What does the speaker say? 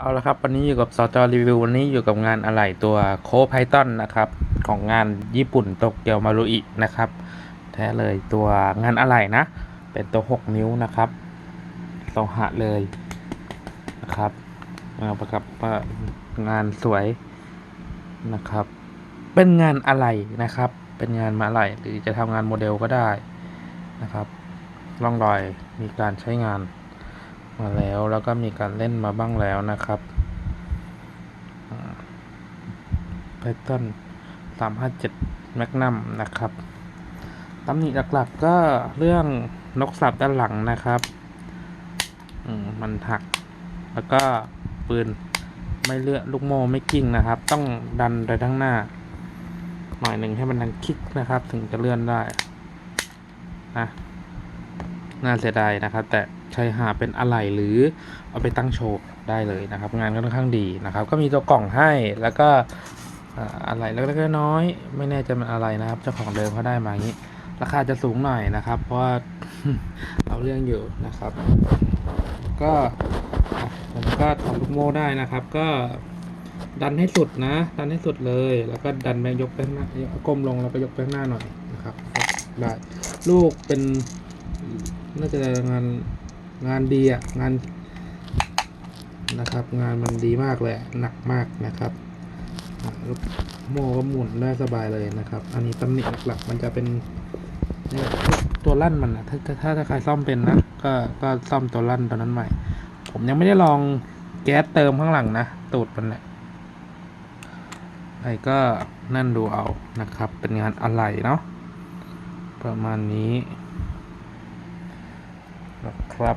เอาละครับ วันนี้อยู่กับสจรีวิว วันนี้อยู่กับงานอะไหล่ตัวโคไพทอนนะครับ ของงานญี่ปุ่นโตเกียวมารุอินะครับ แท้เลยตัวงานอะไหล่นะ เป็นตัว 6 นิ้วนะครับโลหะเลยนะครับมาประกับงานสวยนะครับ เป็นงานอะไหล่นะครับ เป็นงานมาอะไหล่หรือจะทำงานโมเดลก็ได้นะครับร่องรอยมีการใช้งาน มาแล้วแล้วก็มีการเล่นมาบ้างแล้วนะครับไพทอนสามห้าเจ็ดแมกนัมนะครับตำหนิหลักๆก็เรื่องนกสับด้านหลังนะครับมันหัก แล้วก็ปืนไม่เลือกลูกโม่ไม่กิ้งนะครับ ต้องดันไปข้งหน้า หน่อยหนึ่งให้มันดังคลิกนะครับ ถึงจะเลื่อนได้นะน่าเสียดายนะครับ แต่ ใช้หาเป็นอะไหล่หรือเอาไปตั้งโชว์ได้เลยนะครับ งานก็ค่อนข้างดีนะครับ ก็มีตัวกล่องให้แล้วก็อะไหล่เล็กๆน้อยๆไม่แน่ใจมันอะไรนะครับเจ้าของเดิมเขาได้มาอย่างนี้ ราคาจะสูงหน่อยนะครับ เพราะว่าเอาเรื่องอยู่นะครับ ก็ผมก็ถอดลูกโม่ได้นะครับ ก็ดันให้สุดนะ ดันให้สุดเลย แล้วก็ดันไปยกไปข้างหน้ายกก้มลงแล้วก็ยกไปข้างหน้าหน่อยนะครับได้ลูกเป็นน่าจะงาน งานดีอะงานนะครับ งานมันดีมากเลยหนักมากนะครับลูกโม่ก็หมุนได้สบายเลยนะครับ อันนี้ตำหนิหลักๆมันจะเป็นตัวลั่นมันนะถ้าถ้าถ้าใครซ่อมเป็นนะก็ก็ซ่อมตัวลั่นตัวนั้นใหม่ ผมยังไม่ได้ลองแก๊สเติมข้างหลังนะตูดมันแหละไอ้ก็นั่นดูเอานะครับ เป็นงานอะไหล่เนาะประมาณนี้ นะครับ